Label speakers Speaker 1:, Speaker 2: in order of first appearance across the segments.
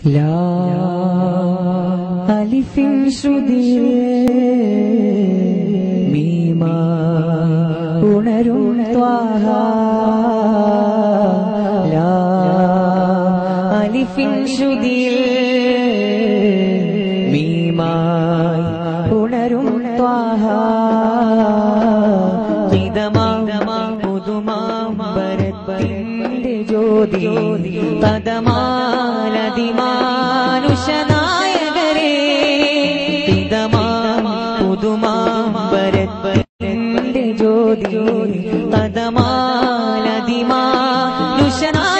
Speaker 1: ലാ അലിഫിൻ ശ്രുതിയിൽ മീമ ഉണരും ത്വാഹ. ലാ അലിഫിൻ ശ്രുതിയിൽ മീമ ഉണരും ത്വാഹ. പുതുമാമ്പരത്തിന്റെ ജ്യോതി പദമാലതിമാനുഷനായകരേ പിതമാം ജ്യോതി. പദമാലതിമാനുഷനായകരേ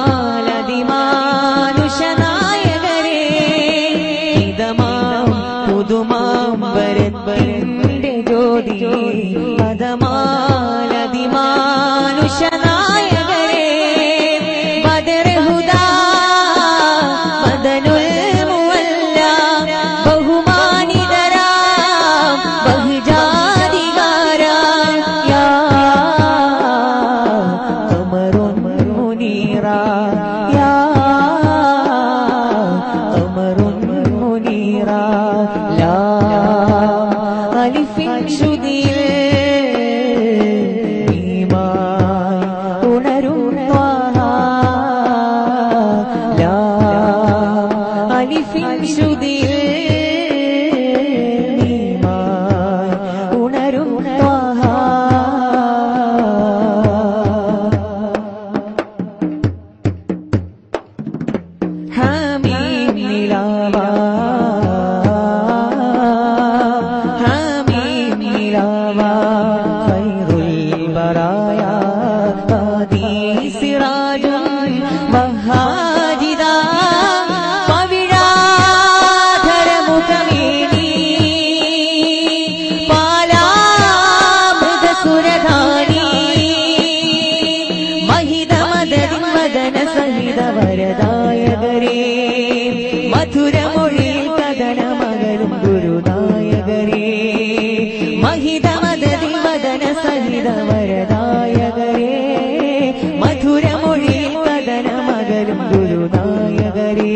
Speaker 1: മകരും ഗുരുനായകരേ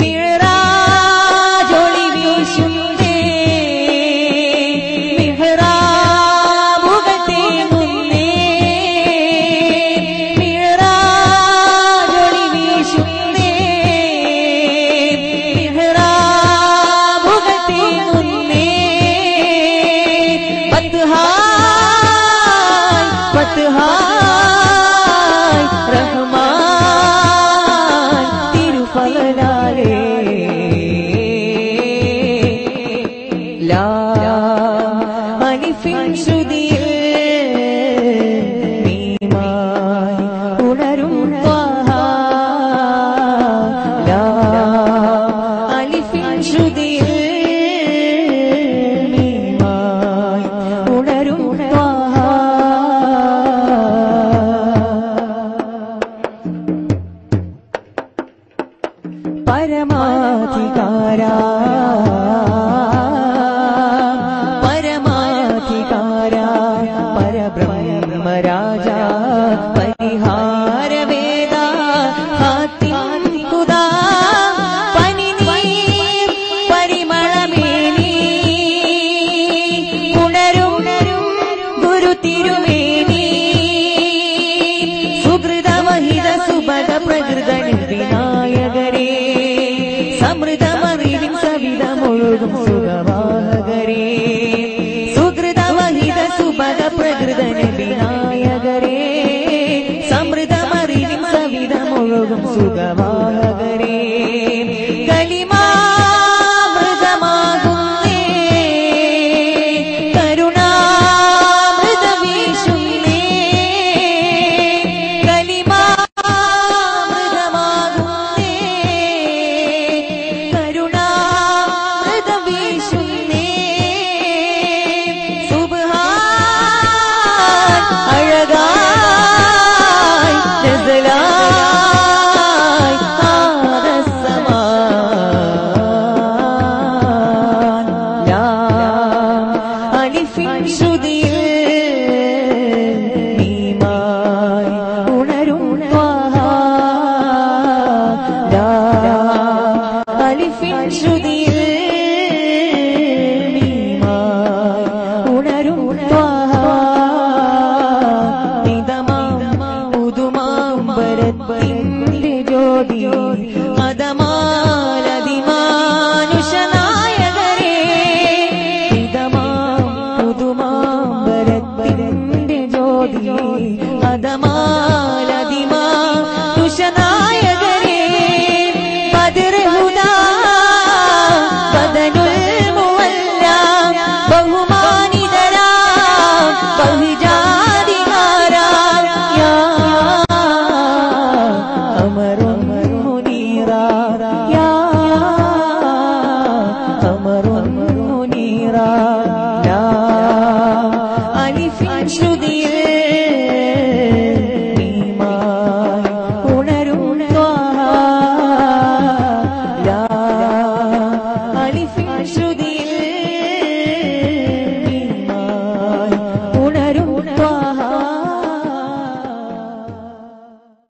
Speaker 1: മിഴറാജൊളി വീശുന്നേ മിഹ്റാബുകത്തെ മുന്നേ മിഹ്റാജൊളി വീശുന്നേ മിഹ്റാബുകത്തെ മുന്നേ പത്ഹായ് പത്ഹായ് സമൃതമറിവിൻ സവിത മുഴുകും സുഖവാഹകരേ സുഹൃതമഹിത സുഭഗ പ്രകൃത നബിനായകരേ സമൃതമറിവിൻ സവിത മുഴുകും സുഖവാഹ Tô